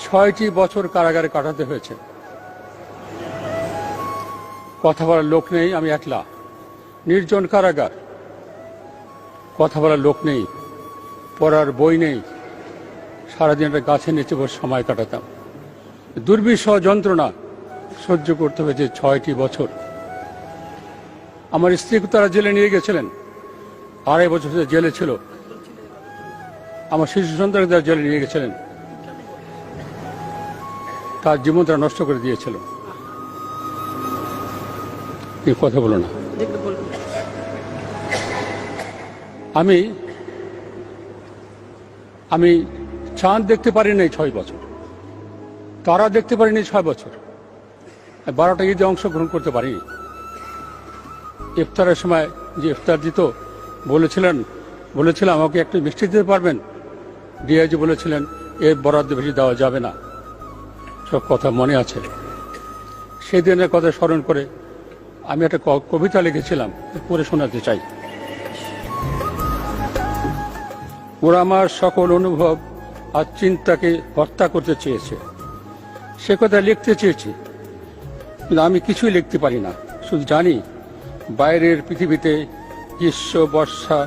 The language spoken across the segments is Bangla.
ছয়টি বছর কারাগারে কাটাতে হয়েছে। কথা বলার লোক নেই, আমি একলা। নির্জন কারাগার। কথা বলার লোক নেই, পড়ার বই নেই। সারাদিন একটা গাছের নিচে বসে সময় কাটাতাম। দুর্বিষহ যন্ত্রণা সহ্য করতে হয়েছে ছয়টি বছর। আমার স্ত্রীকে তারা জেলে নিয়ে গেছিলেন। আড়াই বছর জেলে ছিল। আমার শিশু সন্তানকে তারা জেলে নিয়ে গেছিলেন। তার জীবন তারা নষ্ট করে দিয়েছিল। কথা বলো না। আমি আমি চাঁদ দেখতে পারিনি এই ছয় বছর। তারা দেখতে পারিনি ছয় বছর। বারোটা ঈদে অংশগ্রহণ করতে পারিনি ইফতারের সময় যে ইফতার দিত, বলেছিলেন বলেছিলাম আমাকে একটু মিষ্টি দিতে পারবেন। ডিআইজি বলেছিলেন, এর বরাদ্দ বেশি দেওয়া যাবে না। সব কথা মনে আছে। সেই দিনের কথা স্মরণ করে আমি একটা কবিতা লিখেছিলাম, পড়ে শোনাতে চাই। ওরা আমার সকল অনুভব আর চিন্তাকে হত্যা করতে চেয়েছে। সে কথা লিখতে চেয়েছি, কিন্তু আমি কিছুই লিখতে পারি না। শুধু জানি, বাইরের পৃথিবীতে গ্রীষ্ম, বর্ষা,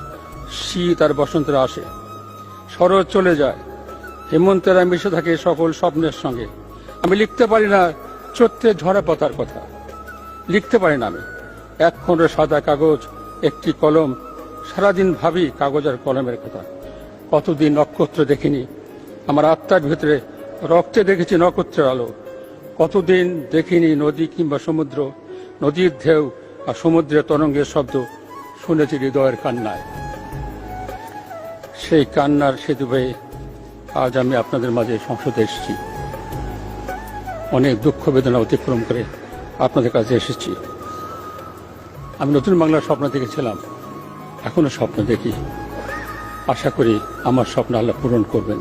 শীত আর বসন্তরা আসে শরৎ চলে যায় হেমন্তেরা মিশে থাকে সকল স্বপ্নের সঙ্গে। আমি লিখতে পারি না চত্রে ঝরা পাতার কথা। লিখতে পারি না আমি। এক খণ্ড সাদা কাগজ, একটি কলম, সারাদিন ভাবি কাগজ আর কলমের কথা। কতদিন নক্ষত্র দেখিনি। আমার আত্মার ভিতরে রক্তে দেখেছি নক্ষত্রের আলো। কতদিন দেখিনি নদী কিংবা সমুদ্র, নদীর ঢেউ আর সমুদ্রের তরঙ্গের শব্দ। শুনেছি হৃদয়ের কান্নায়। সেই কান্নার সেতু হয়ে আজ আমি আপনাদের মাঝে সংসদে এসেছি। অনেক দুঃখ বেদনা অতিক্রম করে আপনাদের কাছে এসেছি। আমি নতুন বাংলার স্বপ্ন দেখেছিলাম, এখনও স্বপ্ন দেখি। আশা করি আমার স্বপ্ন আল্লাহ পূরণ করবেন।